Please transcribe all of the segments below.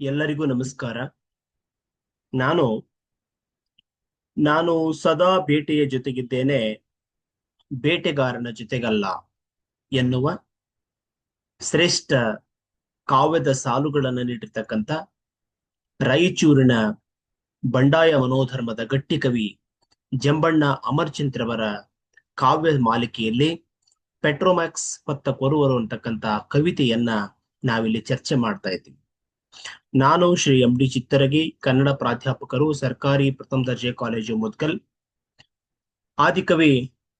ಎಲ್ಲರಿಗೂ ನಮಸ್ಕಾರ. ನಾನು ನಾನು ಸದಾ ಬೇಟೆಯ ಜೊತೆಗಿದ್ದೇನೆ. ಬೇಟೆಗಾರನ ಜೊತೆಗಲ್ಲ ಎನ್ನುವ ಶ್ರೇಷ್ಠ ಕಾವ್ಯದ ಸಾಲುಗಳನ್ನು ನೀಡಿರ್ತಕ್ಕಂಥ ರಾಯಚೂರಿನ ಬಂಡಾಯ ಮನೋಧರ್ಮದ ಗಟ್ಟಿ ಕವಿ ಜಂಬಣ್ಣ ಅಮರ್ಚಿಂತ್ರವರ ಕಾವ್ಯ ಮಾಲಿಕೆಯಲ್ಲಿ ಪೆಟ್ರೋಮ್ಯಾಕ್ಸ್ ಪತ್ತ ಕೊರುವರು ಅಂತಕ್ಕಂಥ ಕವಿತೆಯನ್ನ ನಾವಿಲ್ಲಿ ಚರ್ಚೆ ಮಾಡ್ತಾ ಇದ್ದೀವಿ. ನಾನು ಶ್ರೀ ಎಂ ಡಿ ಚಿತ್ತರಗಿ, ಕನ್ನಡ ಪ್ರಾಧ್ಯಾಪಕರು, ಸರ್ಕಾರಿ ಪ್ರಥಮ ದರ್ಜೆ ಕಾಲೇಜು ಮುದ್ಕಲ್. ಆದಿಕವಿ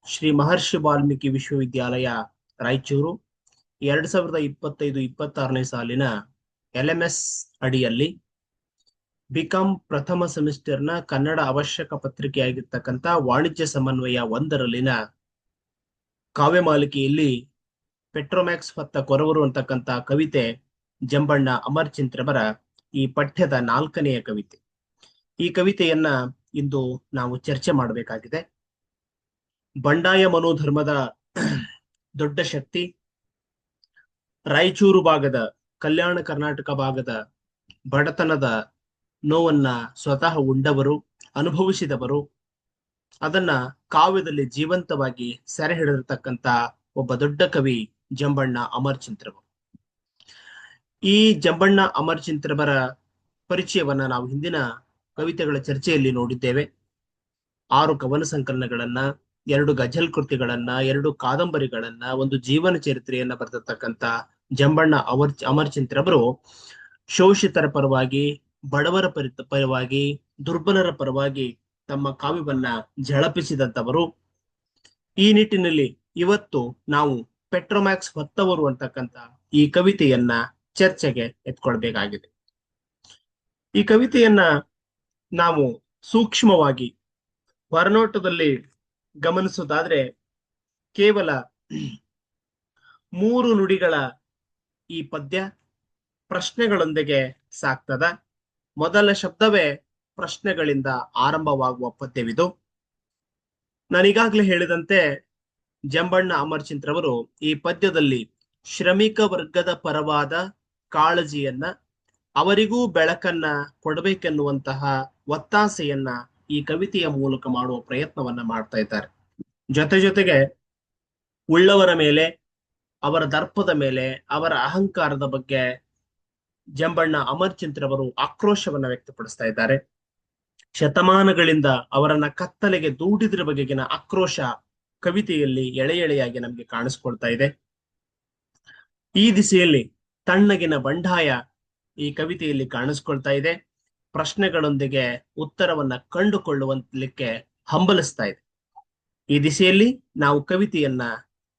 ಶ್ರೀ ಮಹರ್ಷಿ ವಾಲ್ಮೀಕಿ ವಿಶ್ವವಿದ್ಯಾಲಯ, ರಾಯಚೂರು. ಎರಡ್ ಸಾವಿರದ ಇಪ್ಪತ್ತೈದು, ಇಪ್ಪತ್ತಾರನೇ ಸಾಲಿನ ಎಲ್ ಎಂ ಎಸ್ ಅಡಿಯಲ್ಲಿ ಬಿಕಾಂ ಪ್ರಥಮ ಸೆಮಿಸ್ಟರ್ನ ಕನ್ನಡ ಅವಶ್ಯಕ ಪತ್ರಿಕೆಯಾಗಿರ್ತಕ್ಕಂಥ ವಾಣಿಜ್ಯ ಸಮನ್ವಯ ಒಂದರಲ್ಲಿನ ಕಾವ್ಯ ಮಾಲಿಕೆಯಲ್ಲಿ ಪೆಟ್ರೋಮ್ಯಾಕ್ಸ್ ಹೊತ್ತ ಕೊರವರು ಅಂತಕ್ಕಂಥ ಕವಿತೆ ಜಂಬಣ್ಣ ಅಮರ್ಚಿಂತ್ರವರ ಈ ಪಠ್ಯದ ನಾಲ್ಕನೆಯ ಕವಿತೆ. ಈ ಕವಿತೆಯನ್ನ ಇಂದು ನಾವು ಚರ್ಚೆ ಮಾಡಬೇಕಾಗಿದೆ. ಬಂಡಾಯ ಮನೋಧರ್ಮದ ದೊಡ್ಡ ಶಕ್ತಿ, ರಾಯಚೂರು ಭಾಗದ ಕಲ್ಯಾಣ ಕರ್ನಾಟಕ ಭಾಗದ ಬಡತನದ ನೋವನ್ನ ಸ್ವತಃ ಉಂಡವರು, ಅನುಭವಿಸಿದವರು, ಅದನ್ನ ಕಾವ್ಯದಲ್ಲಿ ಜೀವಂತವಾಗಿ ಸೆರೆ ಹಿಡಿದಿರತಕ್ಕಂತ ಒಬ್ಬ ದೊಡ್ಡ ಕವಿ ಜಂಬಣ್ಣ ಅಮರ್ಚಿಂತ್ರವರು ಈ ಜಂಬಣ್ಣ ಅಮರ್ಚಿಂತ್ರವರ ಪರಿಚಯವನ್ನ ನಾವು ಹಿಂದಿನ ಕವಿತೆಗಳ ಚರ್ಚೆಯಲ್ಲಿ ನೋಡಿದ್ದೇವೆ. ಆರು ಕವನ ಸಂಕಲನಗಳನ್ನ, ಎರಡು ಗಜಲ್ ಕೃತಿಗಳನ್ನ, ಎರಡು ಕಾದಂಬರಿಗಳನ್ನ, ಒಂದು ಜೀವನ ಚರಿತ್ರೆಯನ್ನ ಬರೆದಿರ್ತಕ್ಕಂಥ ಜಂಬಣ್ಣ ಅಮರ್ ಚಿಂತ್ರಬರು ಶೋಷಿತರ ಪರವಾಗಿ, ಬಡವರ ಪರಿ ಪರವಾಗಿ, ದುರ್ಬಲರ ಪರವಾಗಿ ತಮ್ಮ ಕಾವ್ಯವನ್ನ ಝಳಪಿಸಿದಂಥವರು ಈ ನಿಟ್ಟಿನಲ್ಲಿ ಇವತ್ತು ನಾವು ಪೆಟ್ರೋಮ್ಯಾಕ್ಸ್ ಹೊತ್ತವರು ಅಂತಕ್ಕಂಥ ಈ ಕವಿತೆಯನ್ನ ಚರ್ಚೆಗೆ ಎತ್ಕೊಳ್ಬೇಕಾಗಿದೆ. ಈ ಕವಿತೆಯನ್ನ ನಾವು ಸೂಕ್ಷ್ಮವಾಗಿ ಹೊರನೋಟದಲ್ಲಿ ಗಮನಿಸೋದಾದ್ರೆ ಕೇವಲ ಮೂರು ನುಡಿಗಳ ಈ ಪದ್ಯ ಪ್ರಶ್ನೆಗಳೊಂದಿಗೆ ಸಾಕ್ತದ ಮೊದಲ ಶಬ್ದವೇ ಪ್ರಶ್ನೆಗಳಿಂದ ಆರಂಭವಾಗುವ ಪದ್ಯವಿದು. ನಾನೀಗಾಗ್ಲೇ ಹೇಳಿದಂತೆ ಜಂಬಣ್ಣ ಅಮರ್ಚಿಂತ್ರವರು ಈ ಪದ್ಯದಲ್ಲಿ ಶ್ರಮಿಕ ವರ್ಗದ ಪರವಾದ ಕಾಳಜಿಯನ್ನ, ಅವರಿಗೂ ಬೆಳಕನ್ನ ಕೊಡಬೇಕೆನ್ನುವಂತಹ ಒತ್ತಾಸೆಯನ್ನ ಈ ಕವಿತೆಯ ಮೂಲಕ ಮಾಡುವ ಪ್ರಯತ್ನವನ್ನ ಮಾಡ್ತಾ ಇದ್ದಾರೆ. ಜೊತೆ ಜೊತೆಗೆ ಉಳ್ಳವರ ಮೇಲೆ, ಅವರ ದರ್ಪದ ಮೇಲೆ, ಅವರ ಅಹಂಕಾರದ ಬಗ್ಗೆ ಜಂಬಣ್ಣ ಅಮರ್ಚಿಂತ್ರವರು ಆಕ್ರೋಶವನ್ನ ವ್ಯಕ್ತಪಡಿಸ್ತಾ ಇದ್ದಾರೆ. ಶತಮಾನಗಳಿಂದ ಅವರನ್ನ ಕತ್ತಲೆಗೆ ದೂಡಿದ್ರ ಬಗೆಗಿನ ಆಕ್ರೋಶ ಕವಿತೆಯಲ್ಲಿ ಎಳೆ ಎಳೆಯಾಗಿ ನಮ್ಗೆ ಕಾಣಿಸ್ಕೊಳ್ತಾ ಇದೆ. ಈ ದಿಸೆಯಲ್ಲಿ ತಣ್ಣಗಿನ ಬಂಡಾಯ ಈ ಕವಿತೆಯಲ್ಲಿ ಕಾಣಿಸ್ಕೊಳ್ತಾ ಇದೆ. ಪ್ರಶ್ನೆಗಳೊಂದಿಗೆ ಉತ್ತರವನ್ನ ಕಂಡುಕೊಳ್ಳುವಂತಲಿಕ್ಕೆ ಹಂಬಲಿಸ್ತಾ ಇದೆ. ಈ ದಿಸೆಯಲ್ಲಿ ನಾವು ಕವಿತೆಯನ್ನ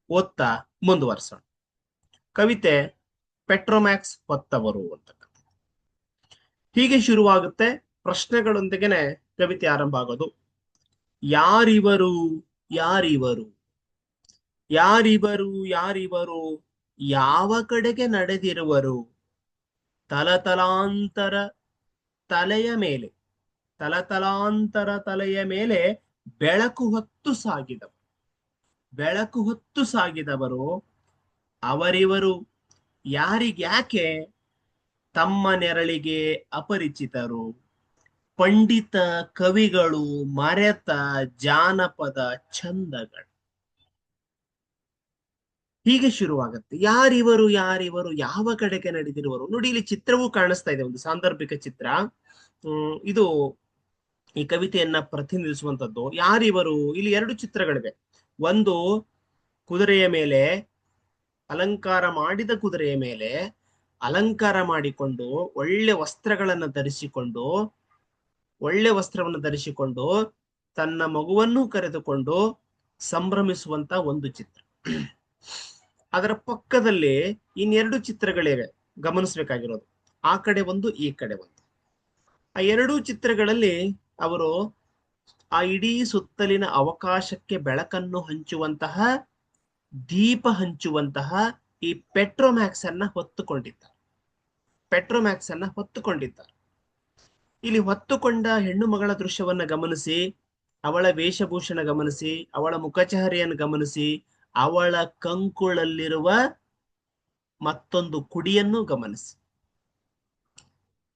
ಓದ್ತಾ ಮುಂದುವರಿಸೋಣ. ಕವಿತೆ ಪೆಟ್ರೋಮ್ಯಾಕ್ಸ್ ಹೊತ್ತವರು ಅಂತಕ್ಕಂಥ ಹೀಗೆ ಶುರುವಾಗುತ್ತೆ ಪ್ರಶ್ನೆಗಳೊಂದಿಗೆನೆ ಕವಿತೆ ಆರಂಭ ಆಗೋದು. ಯಾರಿವರು ಯಾರಿವರು ಯಾರಿವರು ಯಾರಿವರು ಯಾವ ಕಡೆಗೆ ನಡೆದಿರುವರು? ತಲತಲಾಂತರ ತಲೆಯ ಮೇಲೆ, ತಲತಲಾಂತರ ತಲೆಯ ಮೇಲೆ ಬೆಳಕು ಹೊತ್ತು ಸಾಗಿದವರು. ಬೆಳಕು ಹೊತ್ತು ಸಾಗಿದವರು ಅವರಿವರು. ಯಾರಿಗ್ಯಾಕೆ? ತಮ್ಮ ನೆರಳಿಗೆ ಅಪರಿಚಿತರು. ಪಂಡಿತ ಕವಿಗಳು ಮರೆತ ಜಾನಪದ ಛಂದಗಳು. ಹೀಗೆ ಶುರುವಾಗುತ್ತೆ. ಯಾರಿವರು ಯಾರಿವರು, ಯಾವ ಕಡೆಗೆ ನಡೆದಿರುವರು? ನೋಡಿ, ಇಲ್ಲಿ ಚಿತ್ರವೂ ಕಾಣಿಸ್ತಾ ಇದೆ. ಒಂದು ಸಾಂದರ್ಭಿಕ ಚಿತ್ರ. ಇದು ಈ ಕವಿತೆಯನ್ನ ಪ್ರತಿನಿಧಿಸುವಂತದ್ದು ಯಾರಿವರು? ಇಲ್ಲಿ ಎರಡು ಚಿತ್ರಗಳಿವೆ. ಒಂದು ಕುದುರೆಯ ಮೇಲೆ ಅಲಂಕಾರ ಮಾಡಿದ ಕುದುರೆಯ ಮೇಲೆ ಅಲಂಕಾರ ಮಾಡಿಕೊಂಡು ಒಳ್ಳೆ ವಸ್ತ್ರಗಳನ್ನ ಧರಿಸಿಕೊಂಡು, ಒಳ್ಳೆ ವಸ್ತ್ರವನ್ನು ಧರಿಸಿಕೊಂಡು ತನ್ನ ಮಗುವನ್ನು ಕರೆದುಕೊಂಡು ಸಂಭ್ರಮಿಸುವಂತ ಒಂದು ಚಿತ್ರ. ಅದರ ಪಕ್ಕದಲ್ಲಿ ಇನ್ನೆರಡು ಚಿತ್ರಗಳಿವೆ. ಗಮನಿಸಬೇಕಾಗಿರೋದು. ಆ ಕಡೆ ಒಂದು, ಈ ಕಡೆ ಒಂದು. ಆ ಎರಡೂ ಚಿತ್ರಗಳಲ್ಲಿ ಅವರು ಆ ಇಡೀ ಸುತ್ತಲಿನ ಅವಕಾಶಕ್ಕೆ ಬೆಳಕನ್ನು ಹಂಚುವಂತಹ, ದೀಪ ಹಂಚುವಂತಹ ಈ ಪೆಟ್ರೋಮ್ಯಾಕ್ಸ್ ಅನ್ನ ಹೊತ್ತುಕೊಂಡಿದ್ದಾರೆ ಪೆಟ್ರೋಮ್ಯಾಕ್ಸ್ ಅನ್ನ ಹೊತ್ತುಕೊಂಡಿದ್ದಾರೆ ಇಲ್ಲಿ ಹೊತ್ತುಕೊಂಡ ಹೆಣ್ಣು ಮಗಳ ದೃಶ್ಯವನ್ನ ಗಮನಿಸಿ, ಅವಳ ವೇಷಭೂಷಣ ಗಮನಿಸಿ, ಅವಳ ಮುಖಚಹರೆಯನ್ನು ಗಮನಿಸಿ ಅವಳ ಕಂಕುಳಲ್ಲಿರುವ ಮತ್ತೊಂದು ಕುಡಿಯನ್ನು ಗಮನಿಸಿ.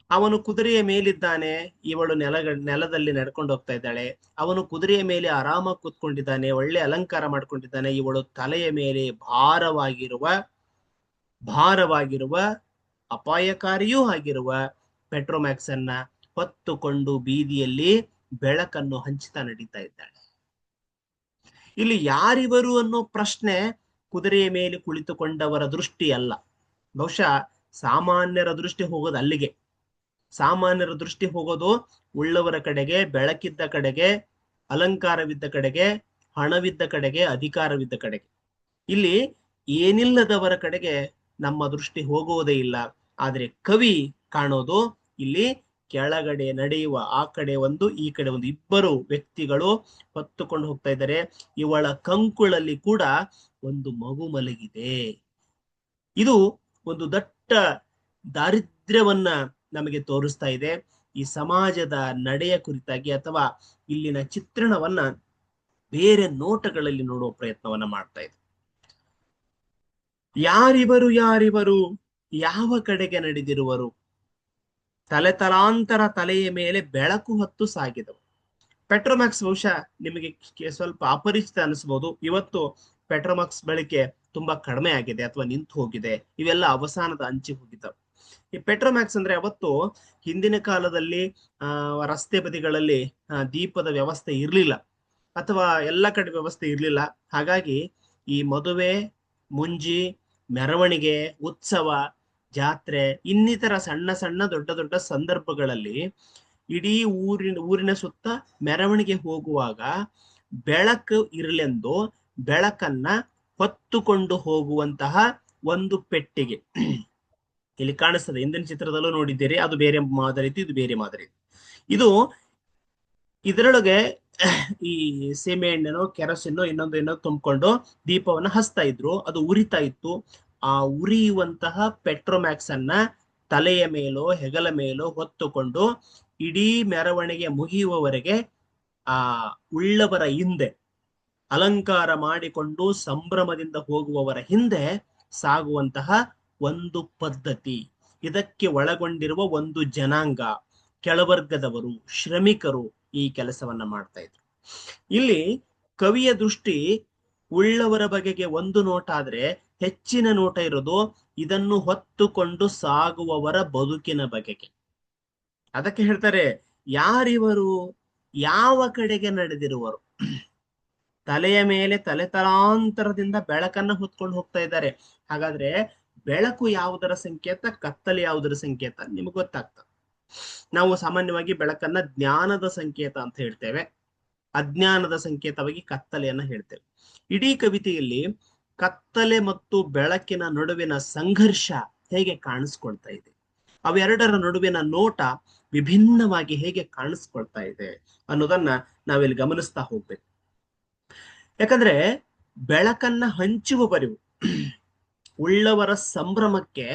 ಅವನು ಕುದುರೆಯ ಮೇಲಿದ್ದಾನೆ, ಇವಳು ನೆಲ ನೆಲದಲ್ಲಿ ನಡ್ಕೊಂಡು ಹೋಗ್ತಾ ಇದ್ದಾಳೆ. ಅವನು ಕುದುರೆಯ ಮೇಲೆ ಆರಾಮಾಗಿ ಕೂತ್ಕೊಂಡಿದ್ದಾನೆ, ಒಳ್ಳೆ ಅಲಂಕಾರ ಮಾಡ್ಕೊಂಡಿದ್ದಾನೆ. ಇವಳು ತಲೆಯ ಮೇಲೆ ಭಾರವಾಗಿರುವ ಭಾರವಾಗಿರುವ, ಅಪಾಯಕಾರಿಯೂ ಆಗಿರುವ ಪೆಟ್ರೋಮ್ಯಾಕ್ಸ್ ಅನ್ನ ಹೊತ್ತುಕೊಂಡು ಬೀದಿಯಲ್ಲಿ ಬೆಳಕನ್ನು ಹಂಚುತ್ತಾ ನಡೀತಾ ಇದ್ದಾಳೆ. ಇಲ್ಲಿ ಯಾರಿವರು ಅನ್ನೋ ಪ್ರಶ್ನೆ ಕುದುರೆಯ ಮೇಲೆ ಕುಳಿತುಕೊಂಡವರ ದೃಷ್ಟಿ ಅಲ್ಲ. ಬಹುಶಃ ಸಾಮಾನ್ಯರ ದೃಷ್ಟಿ ಹೋಗೋದು ಅಲ್ಲಿಗೆ. ಸಾಮಾನ್ಯರ ದೃಷ್ಟಿ ಹೋಗೋದು ಉಳ್ಳವರ ಕಡೆಗೆ, ಬೆಳಕಿದ್ದ ಕಡೆಗೆ, ಅಲಂಕಾರವಿದ್ದ ಕಡೆಗೆ, ಹಣವಿದ್ದ ಕಡೆಗೆ, ಅಧಿಕಾರವಿದ್ದ ಕಡೆಗೆ. ಇಲ್ಲಿ ಏನಿಲ್ಲದವರ ಕಡೆಗೆ ನಮ್ಮ ದೃಷ್ಟಿ ಹೋಗುವುದೇ ಇಲ್ಲ. ಆದ್ರೆ ಕವಿ ಕಾಣೋದು ಇಲ್ಲಿ ಕೆಳಗಡೆ ನಡೆಯುವ, ಆ ಕಡೆ ಒಂದು, ಈ ಕಡೆ ಒಂದು. ಇಬ್ಬರು ವ್ಯಕ್ತಿಗಳು ಹೊತ್ತುಕೊಂಡು ಹೋಗ್ತಾ ಇದ್ದಾರೆ. ಇವಳ ಕಂಕುಳಲ್ಲಿ ಕೂಡ ಒಂದು ಮಗು ಮಲಗಿದೆ. ಇದು ಒಂದು ದಟ್ಟ ದಾರಿದ್ರ್ಯವನ್ನ ನಮಗೆ ತೋರಿಸ್ತಾ ಇದೆ. ಈ ಸಮಾಜದ ನಡೆಯ ಕುರಿತಾಗಿ ಅಥವಾ ಇಲ್ಲಿನ ಚಿತ್ರಣವನ್ನ ಬೇರೆ ನೋಟಗಳಲ್ಲಿ ನೋಡುವ ಪ್ರಯತ್ನವನ್ನ ಮಾಡ್ತಾ ಇದೆ. ಯಾರಿವರು ಯಾರಿವರು, ಯಾವ ಕಡೆಗೆ ನಡೆದಿರುವರು? ತಲೆ ತಲಾಂತರ ತಲೆಯ ಮೇಲೆ ಬೆಳಕು ಹೊತ್ತು ಸಾಗಿದವು. ಪೆಟ್ರೋಮ್ಯಾಕ್ಸ್ ಬಹುಶಃ ನಿಮಗೆ ಸ್ವಲ್ಪ ಅಪರಿಚಿತ ಅನಿಸಬಹುದು ಇವತ್ತು ಪೆಟ್ರೋಮ್ಯಾಕ್ಸ್ ಬಳಕೆ ತುಂಬಾ ಕಡಿಮೆ ಆಗಿದೆ ಅಥವಾ ನಿಂತು ಹೋಗಿದೆ. ಇವೆಲ್ಲ ಅವಸಾನದ ಅಂಚಿ ಹೋಗಿದ್ದವು. ಈ ಪೆಟ್ರೋಮ್ಯಾಕ್ಸ್ ಅಂದ್ರೆ ಅವತ್ತು ಹಿಂದಿನ ಕಾಲದಲ್ಲಿ, ಆ, ರಸ್ತೆ ಬದಿಗಳಲ್ಲಿ ದೀಪದ ವ್ಯವಸ್ಥೆ ಇರಲಿಲ್ಲ. ಅಥವಾ ಎಲ್ಲ ಕಡೆ ವ್ಯವಸ್ಥೆ ಇರಲಿಲ್ಲ. ಹಾಗಾಗಿ ಈ ಮದುವೆ, ಮುಂಜಿ, ಮೆರವಣಿಗೆ, ಉತ್ಸವ ಜಾತ್ರೆ, ಇನ್ನಿತರ ಸಣ್ಣ ಸಣ್ಣ ದೊಡ್ಡ ದೊಡ್ಡ ಸಂದರ್ಭಗಳಲ್ಲಿ ಇಡೀ ಊರಿನ ಊರಿನ ಸುತ್ತ ಮೆರವಣಿಗೆ ಹೋಗುವಾಗ ಬೆಳಕು ಇರಲೆಂದು ಬೆಳಕನ್ನ ಹೊತ್ತುಕೊಂಡು ಹೋಗುವಂತಹ ಒಂದು ಪೆಟ್ಟಿಗೆ. ಇಲ್ಲಿ ಕಾಣಿಸ್ತದೆ. ಹಿಂದಿನ ಚಿತ್ರದಲ್ಲೂ ನೋಡಿದ್ದೀರಿ. ಅದು ಬೇರೆ ಮಾದರಿ ಇತ್ತು, ಇದು ಬೇರೆ ಮಾದರಿ. ಇದು ಇದರೊಳಗೆ ಈ ಸೀಮೆ ಎಣ್ಣೆನೋ ಕೆರಸಿನೋ ಇನ್ನೊಂದು ಏನೋ ತುಂಬಿಕೊಂಡು ದೀಪವನ್ನ ಹಚ್ತಾ ಇದ್ರು. ಅದು ಉರಿತಾ ಇತ್ತು. ಆ ಉರಿಯುವಂತಹ ಪೆಟ್ರೋಮ್ಯಾಕ್ಸ್ ಅನ್ನ ತಲೆಯ ಮೇಲೋ, ಹೆಗಲ ಮೇಲೋ ಹೊತ್ತುಕೊಂಡು ಇಡೀ ಮೆರವಣಿಗೆ ಮುಗಿಯುವವರೆಗೆ ಆ ಉಳ್ಳವರ ಹಿಂದೆ, ಅಲಂಕಾರ ಮಾಡಿಕೊಂಡು ಸಂಭ್ರಮದಿಂದ ಹೋಗುವವರ ಹಿಂದೆ ಸಾಗುವಂತಹ ಒಂದು ಪದ್ಧತಿ. ಇದಕ್ಕೆ ಒಳಗೊಂಡಿರುವ ಒಂದು ಜನಾಂಗ, ಕೆಳವರ್ಗದವರು, ಶ್ರಮಿಕರು ಈ ಕೆಲಸವನ್ನ ಮಾಡ್ತಾ ಇದ್ರು. ಇಲ್ಲಿ ಕವಿಯ ದೃಷ್ಟಿ ಉಳ್ಳವರ ಬಗೆಗೆ ಒಂದು ನೋಟ ಆದ್ರೆ ಹೆಚ್ಚಿನ ನೋಟ ಇರೋದು ಇದನ್ನು ಹೊತ್ತುಕೊಂಡು ಸಾಗುವವರ ಬದುಕಿನ ಬಗೆಗೆ. ಅದಕ್ಕೆ ಹೇಳ್ತಾರೆ, ಯಾರಿವರು ಯಾವ ಕಡೆಗೆ ನಡೆದಿರುವರು? ತಲೆಯ ಮೇಲೆ ತಲೆ ತಲಾಂತರದಿಂದ ಬೆಳಕನ್ನ ಹೊತ್ಕೊಂಡು ಹೋಗ್ತಾ ಇದ್ದಾರೆ. ಹಾಗಾದ್ರೆ ಬೆಳಕು ಯಾವುದರ ಸಂಕೇತ, ಕತ್ತಲೆ ಯಾವುದರ ಸಂಕೇತ? ನಿಮ್ಗೆ ಗೊತ್ತಾಗ್ತದೆ. ನಾವು ಸಾಮಾನ್ಯವಾಗಿ ಬೆಳಕನ್ನ ಜ್ಞಾನದ ಸಂಕೇತ ಅಂತ ಹೇಳ್ತೇವೆ. ಅಜ್ಞಾನದ ಸಂಕೇತವಾಗಿ ಕತ್ತಲೆಯನ್ನ ಹೇಳ್ತೇವೆ. ಇಡೀ ಕವಿತೆಯಲ್ಲಿ ಕತ್ತಲೆ ಮತ್ತು ಬೆಳಕಿನ ನಡುವಿನ ಸಂಘರ್ಷ ಹೇಗೆ ಕಾಣಿಸ್ಕೊಳ್ತಾ ಇದೆ? ಅವೆರಡರ ನಡುವಿನ ನೋಟ ವಿಭಿನ್ನವಾಗಿ ಹೇಗೆ ಕಾಣಿಸ್ಕೊಳ್ತಾ ಇದೆ ಅನ್ನೋದನ್ನ ನಾವಿಲ್ಲಿ ಗಮನಿಸ್ತಾ ಹೋಗ್ಬೇಕು. ಯಾಕಂದ್ರೆ ಬೆಳಕನ್ನ ಹಂಚುವವರು ಉಳ್ಳವರ ಸಂಭ್ರಮಕ್ಕೆ,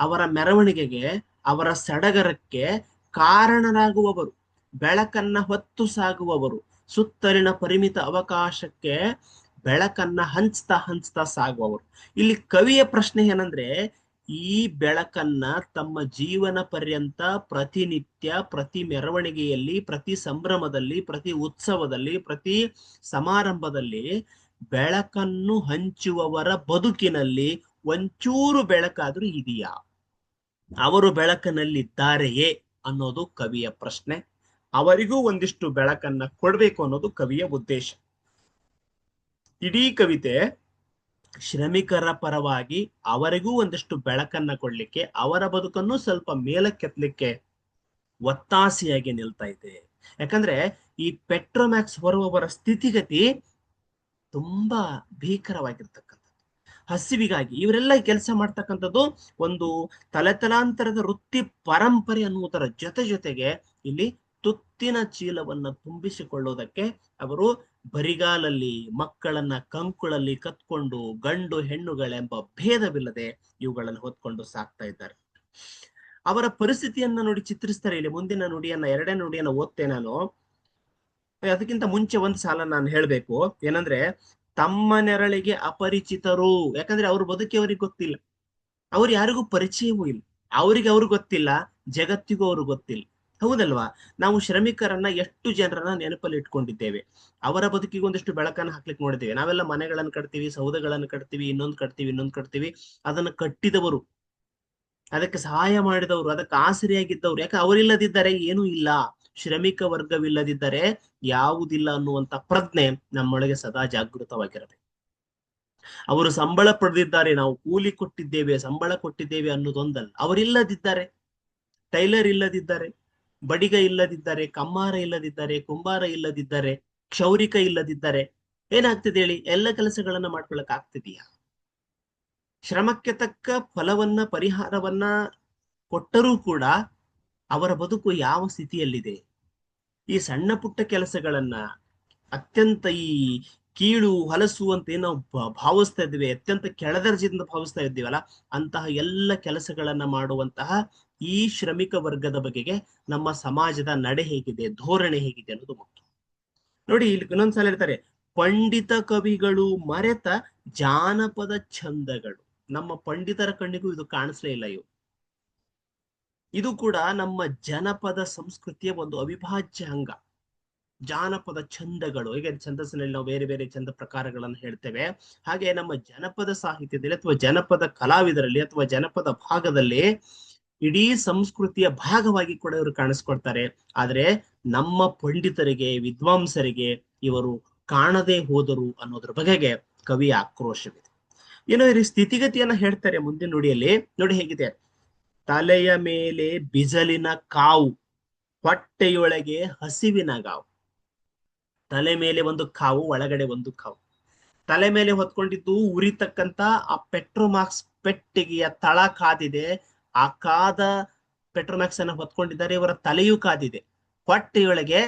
ಅವರ ಮೆರವಣಿಗೆಗೆ, ಅವರ ಸಡಗರಕ್ಕೆ ಕಾರಣರಾಗುವವರು. ಬೆಳಕನ್ನ ಹೊತ್ತು ಸಾಗುವವರು. ಸುತ್ತಲಿನ ಪರಿಮಿತ ಅವಕಾಶಕ್ಕೆ ಬೆಳಕನ್ನ ಹಂಚ್ತಾ ಹಂಚ್ತಾ ಸಾಗುವವರು. ಇಲ್ಲಿ ಕವಿಯ ಪ್ರಶ್ನೆ ಏನಂದ್ರೆ, ಈ ಬೆಳಕನ್ನ ತಮ್ಮ ಜೀವನ ಪರ್ಯಂತ ಪ್ರತಿನಿತ್ಯ, ಪ್ರತಿ ಮೆರವಣಿಗೆಯಲ್ಲಿ, ಪ್ರತಿ ಸಂಭ್ರಮದಲ್ಲಿ, ಪ್ರತಿ ಉತ್ಸವದಲ್ಲಿ, ಪ್ರತಿ ಸಮಾರಂಭದಲ್ಲಿ ಬೆಳಕನ್ನು ಹಂಚುವವರ ಬದುಕಿನಲ್ಲಿ ಒಂಚೂರು ಬೆಳಕಾದ್ರೂ ಇದೆಯಾ? ಅವರು ಬೆಳಕನಲ್ಲಿದ್ದಾರೆಯೇ ಅನ್ನೋದು ಕವಿಯ ಪ್ರಶ್ನೆ. ಅವರಿಗೂ ಒಂದಿಷ್ಟು ಬೆಳಕನ್ನ ಕೊಡ್ಬೇಕು ಅನ್ನೋದು ಕವಿಯ ಉದ್ದೇಶ. ಇಡೀ ಕವಿತೆ ಶ್ರಮಿಕರ ಪರವಾಗಿ ಅವರಿಗೂ ಒಂದಿಷ್ಟು ಬೆಳಕನ್ನ ಕೊಡ್ಲಿಕ್ಕೆ, ಅವರ ಬದುಕನ್ನು ಸ್ವಲ್ಪ ಮೇಲಕ್ಕೆತ್ತಲಿಕ್ಕೆ ಒತ್ತಾಸೆಯಾಗಿ ನಿಲ್ತಾ ಇದೆ. ಯಾಕಂದ್ರೆ ಈ ಪೆಟ್ರೋಮ್ಯಾಕ್ಸ್ ಹೊರುವವರ ಸ್ಥಿತಿಗತಿ ತುಂಬಾ ಭೀಕರವಾಗಿರ್ತಕ್ಕಂಥದ್ದು. ಹಸಿವಿಗಾಗಿ ಇವರೆಲ್ಲ ಕೆಲಸ ಮಾಡ್ತಕ್ಕಂಥದ್ದು ಒಂದು ತಲೆತಲಾಂತರದ ವೃತ್ತಿ ಪರಂಪರೆ ಅನ್ನುವುದರ ಜೊತೆ ಜೊತೆಗೆ ಇಲ್ಲಿ ತುತ್ತಿನ ಚೀಲವನ್ನ ತುಂಬಿಸಿಕೊಳ್ಳುವುದಕ್ಕೆ ಅವರು ಬರಿಗಾಲಲ್ಲಿ ಮಕ್ಕಳನ್ನ ಕಂಕುಳಲ್ಲಿ ಕತ್ಕೊಂಡು ಗಂಡು ಹೆಣ್ಣುಗಳೆಂಬ ಭೇದವಿಲ್ಲದೆ ಇವುಗಳನ್ನು ಹೊತ್ಕೊಂಡು ಸಾಕ್ತಾ ಇದ್ದಾರೆ. ಅವರ ಪರಿಸ್ಥಿತಿಯನ್ನ ನೋಡಿ ಚಿತ್ರಿಸ್ತಾರೆ. ಇಲ್ಲಿ ಮುಂದಿನ ನುಡಿಯನ್ನ, ಎರಡನೇ ನುಡಿಯನ್ನ ಓದ್ತೆ ನಾನು. ಅದಕ್ಕಿಂತ ಮುಂಚೆ ಒಂದು ಸಾಲ ನಾನು ಹೇಳ್ಬೇಕು. ಏನಂದ್ರೆ, ತಮ್ಮ ನೆರಳಿಗೆ ಅಪರಿಚಿತರು. ಯಾಕಂದ್ರೆ ಅವ್ರ ಬದುಕಿ ಅವ್ರಿಗೆ ಗೊತ್ತಿಲ್ಲ. ಅವ್ರು ಯಾರಿಗೂ ಪರಿಚಯವೂ ಇಲ್ಲ. ಅವ್ರಿಗೆ ಅವ್ರಿಗೆ ಗೊತ್ತಿಲ್ಲ. ಜಗತ್ತಿಗೂ ಅವರು ಗೊತ್ತಿಲ್ಲ. ಹೌದಲ್ವಾ? ನಾವು ಶ್ರಮಿಕರನ್ನ ಎಷ್ಟು ಜನರನ್ನ ನೆನಪಲ್ಲಿ ಇಟ್ಕೊಂಡಿದ್ದೇವೆ. ಅವರ ಬದುಕಿಗೆ ಒಂದಿಷ್ಟು ಬೆಳಕನ್ನು ಹಾಕ್ಲಿಕ್ಕೆ ನೋಡಿದ್ದೇವೆ. ನಾವೆಲ್ಲ ಮನೆಗಳನ್ನು ಕಟ್ತೀವಿ ಸೌಧಗಳನ್ನು ಕಟ್ತೀವಿ, ಇನ್ನೊಂದು ಕಟ್ತೀವಿ ಇನ್ನೊಂದು ಕಟ್ತೀವಿ. ಅದನ್ನು ಕಟ್ಟಿದವರು, ಅದಕ್ಕೆ ಸಹಾಯ ಮಾಡಿದವರು, ಅದಕ್ಕೆ ಆಸರೆಯಾಗಿದ್ದವರು. ಯಾಕೆ? ಅವರಿಲ್ಲದಿದ್ದರೆ ಏನೂ ಇಲ್ಲ. ಶ್ರಮಿಕ ವರ್ಗವಿಲ್ಲದಿದ್ದರೆ ಯಾವುದಿಲ್ಲ ಅನ್ನುವಂತ ಪ್ರಜ್ಞೆ ನಮ್ಮೊಳಗೆ ಸದಾ ಜಾಗೃತವಾಗಿರಬೇಕು. ಅವರು ಸಂಬಳ ಪಡೆದಿದ್ದಾರೆ, ನಾವು ಕೂಲಿ ಕೊಟ್ಟಿದ್ದೇವೆ, ಸಂಬಳ ಕೊಟ್ಟಿದ್ದೇವೆ ಅನ್ನೋದೊಂದಲ್ಲ. ಅವರಿಲ್ಲದಿದ್ದಾರೆ, ಟೈಲರ್ ಇಲ್ಲದಿದ್ದಾರೆ ಬಡಿಗ ಇಲ್ಲದಿದ್ದಾರೆ, ಕಮ್ಮಾರ ಇಲ್ಲದಿದ್ದರೆ, ಕುಂಬಾರ ಇಲ್ಲದಿದ್ದಾರೆ, ಕ್ಷೌರಿಕ ಇಲ್ಲದಿದ್ದಾರೆ ಏನಾಗ್ತದೆ ಹೇಳಿ? ಎಲ್ಲ ಕೆಲಸಗಳನ್ನ ಮಾಡ್ಕೊಳಕ್ ಆಗ್ತಿದೆಯಾ ಶ್ರಮಕ್ಕೆ ತಕ್ಕ ಫಲವನ್ನ, ಪರಿಹಾರವನ್ನ ಕೊಟ್ಟರೂ ಕೂಡ ಅವರ ಬದುಕು ಯಾವ ಸ್ಥಿತಿಯಲ್ಲಿದೆ? ಈ ಸಣ್ಣ ಪುಟ್ಟ ಕೆಲಸಗಳನ್ನ ಅತ್ಯಂತ ಈ ಕೀಳು, ಹೊಲಸು ಅಂತ ಏನೋ ಭಾವಿಸ್ತಾ ಇದ್ವಿ ಅತ್ಯಂತ ಕೆಳದರ್ಜೆಯಿಂದ ಭಾವಿಸ್ತಾ ಇದ್ದೀವಲ್ಲ, ಅಂತಹ ಎಲ್ಲ ಕೆಲಸಗಳನ್ನ ಮಾಡುವಂತಹ ಈ ಶ್ರಮಿಕ ವರ್ಗದ ಬಗೆಗೆ ನಮ್ಮ ಸಮಾಜದ ನಡೆ ಹೇಗಿದೆ, ಧೋರಣೆ ಹೇಗಿದೆ ಅನ್ನೋದು ಮುಖ್ಯ. ನೋಡಿ, ಇಲ್ಲಿ ಇನ್ನೊಂದ್ಸಲ ಹೇಳ್ತಾರೆ, ಪಂಡಿತ ಕವಿಗಳು ಮರೆತ ಜಾನಪದ ಛಂದಗಳು. ನಮ್ಮ ಪಂಡಿತರ ಕಣ್ಣಿಗೂ ಇದು ಕಾಣಿಸ್ಲೇ ಇಲ್ಲ ಇವು. ಇದು ಕೂಡ ನಮ್ಮ ಜನಪದ ಸಂಸ್ಕೃತಿಯ ಒಂದು ಅವಿಭಾಜ್ಯ ಅಂಗ. ಜಾನಪದ ಛಂದಗಳು ಈಗ ಛಂದಸ್ಸಿನಲ್ಲಿ ನಾವು ಬೇರೆ ಬೇರೆ ಛಂದ ಪ್ರಕಾರಗಳನ್ನು ಹೇಳ್ತೇವೆ, ಹಾಗೆ ನಮ್ಮ ಜನಪದ ಸಾಹಿತ್ಯದಲ್ಲಿ ಅಥವಾ ಜನಪದ ಕಲಾವಿದರಲ್ಲಿ ಅಥವಾ ಜನಪದ ಭಾಗದಲ್ಲಿ ಇಡೀ ಸಂಸ್ಕೃತಿಯ ಭಾಗವಾಗಿ ಕೂಡ ಇವರು ಕಾಣಿಸ್ಕೊಳ್ತಾರೆ. ಆದ್ರೆ ನಮ್ಮ ಪಂಡಿತರಿಗೆ, ವಿದ್ವಾಂಸರಿಗೆ ಇವರು ಕಾಣದೇ ಹೋದರು ಅನ್ನೋದ್ರ ಬಗೆಗೆ ಕವಿಯ ಆಕ್ರೋಶವಿದೆ. ಏನೋ ಈ ಸ್ಥಿತಿಗತಿಯನ್ನ ಹೇಳ್ತಾರೆ ಮುಂದೆ ನುಡಿಯಲ್ಲಿ. ನೋಡಿ ಹೇಗಿದೆ. ತಲೆಯ ಮೇಲೆ ಬಿಜಲಿನ ಕಾವು, ಹೊಟ್ಟೆಯೊಳಗೆ ಹಸಿವಿನ ಗಾವು. ತಲೆ ಮೇಲೆ ಒಂದು ಕಾವು, ಒಳಗಡೆ ಒಂದು ಕಾವು. ತಲೆ ಮೇಲೆ ಹೊತ್ಕೊಂಡಿದ್ದು ಉರಿತಕ್ಕಂತ ಆ ಪೆಟ್ರೋಮಾಕ್ಸ್ ಪೆಟ್ಟಿಗೆಯ ತಳ ಕಾದಿದೆ. ಆ ಕಾದ ಪೆಟ್ರೋಮ್ಯಾಕ್ಸ್ ಅನ್ನ ಹೊತ್ಕೊಂಡಿದ್ದಾರೆ. ಇವರ ತಲೆಯೂ ಕಾದಿದೆ. ಹೊಟ್ಟೆಯೊಳಗೆ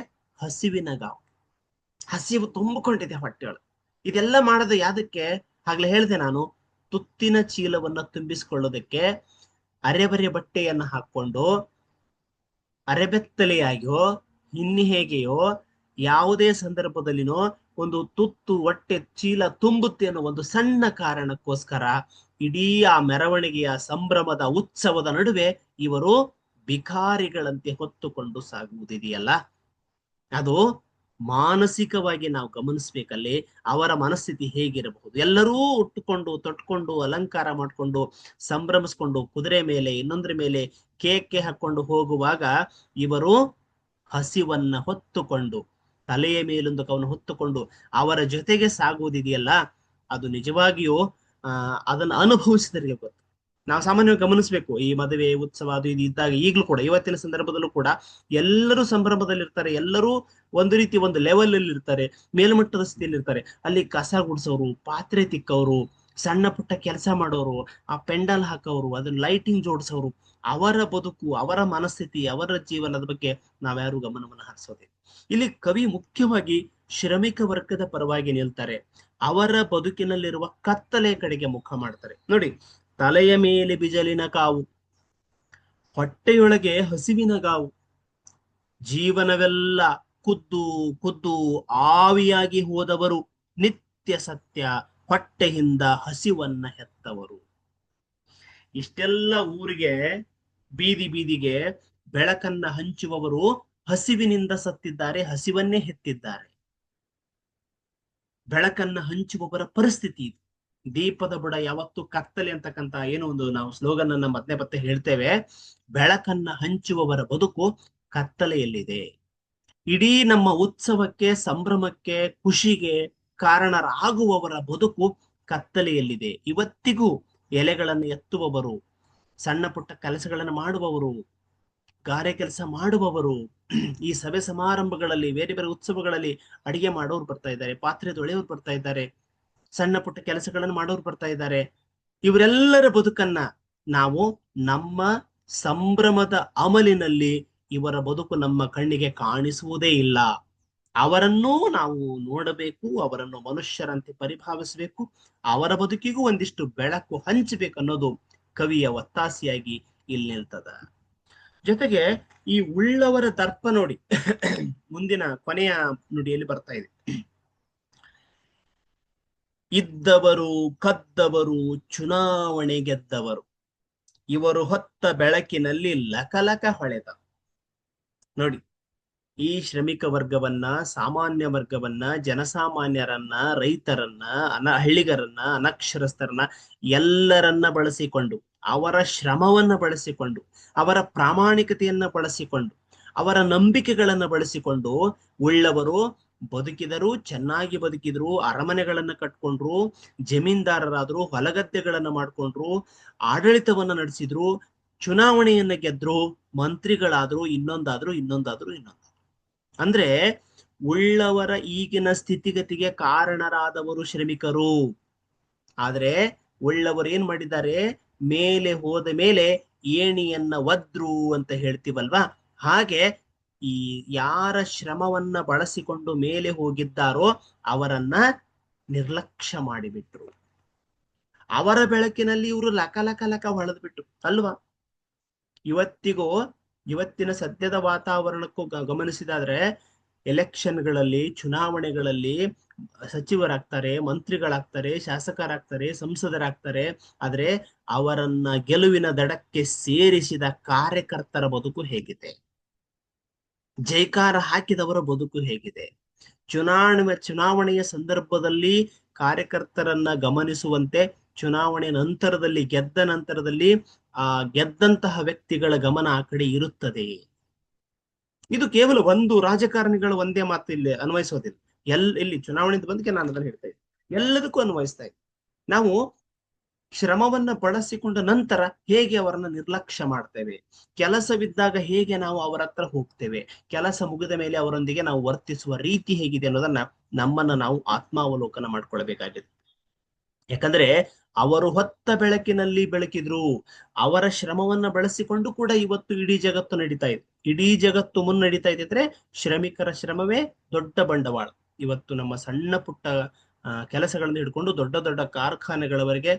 ಹಸಿವಿನ ಗಾವು. ಹಸಿವು ತುಂಬಿಕೊಂಡಿದೆ ಹೊಟ್ಟೆಯೊಳಗೆ. ಇದೆಲ್ಲ ಮಾಡೋದು ಯಾದಕ್ಕೆ ಆಗ್ಲೇ ಹೇಳಿದೆ ನಾನು, ತುತ್ತಿನ ಚೀಲವನ್ನ ತುಂಬಿಸಿಕೊಳ್ಳೋದಕ್ಕೆ ಅರೆಬರೆ ಬಟ್ಟೆಯನ್ನ ಹಾಕೊಂಡು ಅರೆಬೆತ್ತಲೆಯಾಗಿಯೋ, ಇನ್ನಿ ಹೇಗೆಯೋ, ಯಾವುದೇ ಸಂದರ್ಭದಲ್ಲಿನೋ ಒಂದು ತುತ್ತು, ಹೊಟ್ಟೆ, ಚೀಲ ತುಂಬುತ್ತೆ ಅನ್ನೋ ಒಂದು ಸಣ್ಣ ಕಾರಣಕ್ಕೋಸ್ಕರ ಇಡೀ ಆ ಮೆರವಣಿಗೆಯ ಸಂಭ್ರಮದ ಉತ್ಸವದ ನಡುವೆ ಇವರು ಭಿಕಾರಿಗಳಂತೆ ಹೊತ್ತುಕೊಂಡು ಸಾಗುವುದಿದೆಯಲ್ಲ? ಅದು ಮಾನಸಿಕವಾಗಿ ನಾವು ಗಮನಿಸ್ಬೇಕಲ್ಲಿ, ಅವರ ಮನಸ್ಥಿತಿ ಹೇಗಿರಬಹುದು? ಎಲ್ಲರೂ ಉಟ್ಟುಕೊಂಡು, ತೊಟ್ಕೊಂಡು, ಅಲಂಕಾರ ಮಾಡ್ಕೊಂಡು, ಸಂಭ್ರಮಿಸ್ಕೊಂಡು, ಕುದುರೆ ಮೇಲೆ, ಇನ್ನೊಂದ್ರ ಮೇಲೆ ಕೇಕ್ಕೆ ಹಾಕೊಂಡು ಹೋಗುವಾಗ ಇವರು ಹಸಿವನ್ನ ಹೊತ್ತುಕೊಂಡು, ತಲೆಯ ಮೇಲೊಂದು ಕವನ ಹೊತ್ತುಕೊಂಡು ಅವರ ಜೊತೆಗೆ ಸಾಗುವುದಿದೆಯಲ್ಲ? ಅದು ನಿಜವಾಗಿಯೂ ಆ, ಅದನ್ನ ಅನುಭವಿಸಿದರಿಗೆ ಗೊತ್ತು. ನಾವು ಸಾಮಾನ್ಯವಾಗಿ ಗಮನಿಸಬೇಕು, ಈ ಮದುವೆ, ಉತ್ಸವ ಅದು ಇದು ಇದ್ದಾಗ ಈಗಲೂ ಕೂಡ, ಇವತ್ತಿನ ಸಂದರ್ಭದಲ್ಲೂ ಕೂಡ ಎಲ್ಲರೂ ಸಂಭ್ರಮದಲ್ಲಿ ಇರ್ತಾರೆ ಎಲ್ಲರೂ ಒಂದು ರೀತಿ ಒಂದು ಲೆವೆಲ್ ಅಲ್ಲಿ ಇರ್ತಾರೆ ಮೇಲ್ಮಟ್ಟದ ಸ್ಥಿತಿಯಲ್ಲಿ ಇರ್ತಾರೆ ಅಲ್ಲಿ ಕಸ ಗುಡಿಸೋರು, ಪಾತ್ರೆ ತಿಕ್ಕವರು, ಸಣ್ಣ ಪುಟ್ಟ ಕೆಲಸ ಮಾಡೋರು, ಆ ಪೆಂಡಲ್ ಹಾಕೋರು ಅದನ್ನ ಲೈಟಿಂಗ್ ಜೋಡಿಸೋರು, ಅವರ ಬದುಕು, ಅವರ ಮನಸ್ಥಿತಿ, ಅವರ ಜೀವನದ ಬಗ್ಗೆ ನಾವ್ಯಾರು ಗಮನವನ್ನು ಹರಿಸೋದಿಲ್ಲ. ಇಲ್ಲಿ ಕವಿ ಮುಖ್ಯವಾಗಿ ಶ್ರಮಿಕ ವರ್ಗದ ಪರವಾಗಿ ನಿಲ್ತಾರೆ. ಅವರ ಬದುಕಿನಲ್ಲಿರುವ ಕತ್ತಲೆ ಕಡೆಗೆ ಮುಖ ಮಾಡ್ತಾರೆ. ನೋಡಿ, ತಲೆಯ ಮೇಲೆ ಬಿಜಲಿನ ಕಾವು, ಹೊಟ್ಟೆಯೊಳಗೆ ಹಸಿವಿನ ಗಾವು, ಜೀವನವೆಲ್ಲ ಕುದ್ದು ಕುದ್ದು ಆವಿಯಾಗಿ ಹೋದವರು ನಿತ್ಯ ಸತ್ಯ, ಹೊಟ್ಟೆಯಿಂದ ಹಸಿವನ್ನ ಹೆತ್ತವರು. ಇಷ್ಟೆಲ್ಲ ಊರಿಗೆ, ಬೀದಿ ಬೀದಿಗೆ ಬೆಳಕನ್ನ ಹಂಚುವವರು ಹಸಿವಿನಿಂದ ಸತ್ತಿದ್ದಾರೆ, ಹಸಿವನ್ನೇ ಹೆತ್ತಿದ್ದಾರೆ. ಬೆಳಕನ್ನ ಹಂಚುವವರ ಪರಿಸ್ಥಿತಿ ಇದು. ದೀಪದ ಬುಡ ಯಾವತ್ತು ಕತ್ತಲೆ ಅಂತಕ್ಕಂತ ಏನೋ ಒಂದು ನಾವು ಸ್ಲೋಗನ್ ಅನ್ನ ಮತ್ತೆ ಮತ್ತೆ ಹೇಳ್ತೇವೆ. ಬೆಳಕನ್ನ ಹಂಚುವವರ ಬದುಕು ಕತ್ತಲೆಯಲ್ಲಿದೆ. ಇಡೀ ನಮ್ಮ ಉತ್ಸವಕ್ಕೆ, ಸಂಭ್ರಮಕ್ಕೆ, ಖುಷಿಗೆ ಕಾರಣರಾಗುವವರ ಬದುಕು ಕತ್ತಲೆಯಲ್ಲಿದೆ. ಇವತ್ತಿಗೂ ಎಲೆಗಳನ್ನು ಎತ್ತುವವರು, ಸಣ್ಣ ಪುಟ್ಟ ಕೆಲಸಗಳನ್ನು ಮಾಡುವವರು ಗಾರೆ ಕೆಲಸ ಮಾಡುವವರು ಈ ಸಭೆ ಸಮಾರಂಭಗಳಲ್ಲಿ, ಬೇರೆ ಬೇರೆ ಉತ್ಸವಗಳಲ್ಲಿ ಅಡಿಗೆ ಮಾಡೋರು ಬರ್ತಾ ಇದ್ದಾರೆ, ಪಾತ್ರೆ ತೊಳೆಯವ್ರು ಬರ್ತಾ ಇದ್ದಾರೆ, ಸಣ್ಣ ಪುಟ್ಟ ಕೆಲಸಗಳನ್ನು ಮಾಡೋರು ಬರ್ತಾ ಇದ್ದಾರೆ. ಇವರೆಲ್ಲರ ಬದುಕನ್ನ ನಾವು ನಮ್ಮ ಸಂಭ್ರಮದ ಅಮಲಿನಲ್ಲಿ ಇವರ ಬದುಕು ನಮ್ಮ ಕಣ್ಣಿಗೆ ಕಾಣಿಸುವುದೇ ಇಲ್ಲ. ಅವರನ್ನೂ ನಾವು ನೋಡಬೇಕು, ಅವರನ್ನು ಮನುಷ್ಯರಂತೆ ಪರಿಭಾವಿಸಬೇಕು, ಅವರ ಬದುಕಿಗೂ ಒಂದಿಷ್ಟು ಬೆಳಕು ಹಂಚಬೇಕು ಅನ್ನೋದು ಕವಿಯ ಒತ್ತಾಸೆಯಾಗಿ ಇಲ್ಲಿ ನಿಲ್ತದ. ಜೊತೆಗೆ ಈ ಉಳ್ಳವರ ದರ್ಪ ನೋಡಿ, ಮುಂದಿನ ಕೊನೆಯ ನುಡಿಯಲ್ಲಿ ಬರ್ತಾ ಇದೆ. ಇದ್ದವರು ಕದ್ದವರು, ಚುನಾವಣೆ ಗೆದ್ದವರು. ಇವರು ಹೊತ್ತ ಬೆಳಕಿನಲ್ಲಿ ಲಕಲಕ ಹೊಳೆದ. ನೋಡಿ, ಈ ಶ್ರಮಿಕ ವರ್ಗವನ್ನ, ಸಾಮಾನ್ಯ ವರ್ಗವನ್ನ, ಜನಸಾಮಾನ್ಯರನ್ನ, ರೈತರನ್ನ, ಅನ ಹಳ್ಳಿಗರನ್ನ, ಅನಕ್ಷರಸ್ಥರನ್ನ ಎಲ್ಲರನ್ನ ಬಳಸಿಕೊಂಡು ಅವರ ಶ್ರಮವನ್ನು ಬಳಸಿಕೊಂಡು, ಅವರ ಪ್ರಾಮಾಣಿಕತೆಯನ್ನು ಬಳಸಿಕೊಂಡು, ಅವರ ನಂಬಿಕೆಗಳನ್ನು ಬಳಸಿಕೊಂಡು ಉಳ್ಳವರು ಬದುಕಿದರು, ಚೆನ್ನಾಗಿ ಬದುಕಿದ್ರು, ಅರಮನೆಗಳನ್ನು ಕಟ್ಕೊಂಡ್ರು, ಜಮೀನ್ದಾರರಾದ್ರು, ಹೊಲಗದ್ದೆಗಳನ್ನ ಮಾಡ್ಕೊಂಡ್ರು, ಆಡಳಿತವನ್ನ ನಡೆಸಿದ್ರು, ಚುನಾವಣೆಯನ್ನ ಗೆದ್ರು, ಮಂತ್ರಿಗಳಾದ್ರು, ಇನ್ನೊಂದಾದ್ರು ಇನ್ನೊಂದಾದ್ರು ಇನ್ನೊಂದಾದ್ರು. ಅಂದ್ರೆ ಉಳ್ಳವರ ಈಗಿನ ಸ್ಥಿತಿಗತಿಗೆ ಕಾರಣರಾದವರು ಶ್ರಮಿಕರು. ಆದ್ರೆ ಉಳ್ಳವರು ಏನ್ ಮಾಡಿದ್ದಾರೆ? ಮೇಲೆ ಹೋದ ಮೇಲೆ ಏಣಿಯನ್ನ ಒದ್ರು ಅಂತ ಹೇಳ್ತೀವಲ್ವಾ? ಹಾಗೆ ಈ ಯಾರ ಶ್ರಮವನ್ನ ಬಳಸಿಕೊಂಡು ಮೇಲೆ ಹೋಗಿದ್ದಾರೋ ಅವರನ್ನ ನಿರ್ಲಕ್ಷ್ಯ ಮಾಡಿಬಿಟ್ರು. ಅವರ ಬೆಳಕಿನಲ್ಲಿ ಇವರು ಲಕ ಲಕ ಲಕ ಹೊಳೆದ್ಬಿಟ್ರು ಅಲ್ವಾ? ಇವತ್ತಿಗೂ ಇವತ್ತಿನ ಸದ್ಯದ ವಾತಾವರಣಕ್ಕೂ ಗಮನಿಸಿದಾದ್ರೆ ಎಲೆಕ್ಷನ್ಗಳಲ್ಲಿ ಚುನಾವಣೆಗಳಲ್ಲಿ ಸಚಿವರಾಗ್ತಾರೆ, ಮಂತ್ರಿಗಳಾಗ್ತಾರೆ, ಶಾಸಕರಾಗ್ತಾರೆ, ಸಂಸದರಾಗ್ತಾರೆ, ಆದ್ರೆ ಅವರನ್ನ ಗೆಲುವಿನ ದಡಕ್ಕೆ ಸೇರಿಸಿದ ಕಾರ್ಯಕರ್ತರ ಬದುಕು ಹೇಗಿದೆ? ಜೈಕಾರ ಹಾಕಿದವರ ಬದುಕು ಹೇಗಿದೆ? ಚುನಾವಣೆ, ಚುನಾವಣೆಯ ಸಂದರ್ಭದಲ್ಲಿ ಕಾರ್ಯಕರ್ತರನ್ನ ಗಮನಿಸುವಂತೆ, ಚುನಾವಣೆ ನಂತರದಲ್ಲಿ, ಗೆದ್ದ ನಂತರದಲ್ಲಿ, ಆ, ಗೆದ್ದಂತಹ ವ್ಯಕ್ತಿಗಳ ಗಮನ ಆ ಕಡೆ ಇರುತ್ತದೆ. ಇದು ಕೇವಲ ಒಂದು ರಾಜಕಾರಣಿಗಳು ಒಂದೇ ಮಾತು ಇಲ್ಲಿ ಅನ್ವಯಿಸೋದಿಲ್ಲ. ಎಲ್, ಇಲ್ಲಿ ಚುನಾವಣೆಯಿಂದ ಬಂದಕ್ಕೆ ನಾನು ಅದನ್ನ ಹೇಳ್ತಾ ಇದ್ದೆ ಎಲ್ಲದಕ್ಕೂ ಅನ್ವಯಿಸ್ತಾ ಇದ್ದೆ ನಾವು ಶ್ರಮವನ್ನ ಬಳಸಿಕೊಂಡ ನಂತರ ಹೇಗೆ ಅವರನ್ನ ನಿರ್ಲಕ್ಷ್ಯ ಮಾಡ್ತೇವೆ? ಕೆಲಸವಿದ್ದಾಗ ಹೇಗೆ ನಾವು ಅವರ ಹತ್ರ ಹೋಗ್ತೇವೆ? ಕೆಲಸ ಮುಗಿದ ಮೇಲೆ ಅವರೊಂದಿಗೆ ನಾವು ವರ್ತಿಸುವ ರೀತಿ ಹೇಗಿದೆ ಅನ್ನೋದನ್ನ ನಮ್ಮನ್ನ ನಾವು ಆತ್ಮಾವಲೋಕನ ಮಾಡ್ಕೊಳ್ಬೇಕಾಗಿದೆ. ಯಾಕಂದ್ರೆ ಅವರು ಹೊತ್ತ ಬೆಳಕಿನಲ್ಲಿ ಬೆಳಕಿದ್ರು. ಅವರ ಶ್ರಮವನ್ನ ಬಳಸಿಕೊಂಡು ಕೂಡ ಇವತ್ತು ಇಡೀ ಜಗತ್ತು ನಡೀತಾ ಇದೆ. ಇಡೀ ಜಗತ್ತು ಮುನ್ನಡೀತಾ ಇದ್ರೆ ಶ್ರಮಿಕರ ಶ್ರಮವೇ ದೊಡ್ಡ ಬಂಡವಾಳ. ಇವತ್ತು ನಮ್ಮ ಸಣ್ಣ ಪುಟ್ಟ ಕೆಲಸಗಳನ್ನು ಹಿಡ್ಕೊಂಡು ದೊಡ್ಡ ದೊಡ್ಡ ಕಾರ್ಖಾನೆಗಳವರೆಗೆ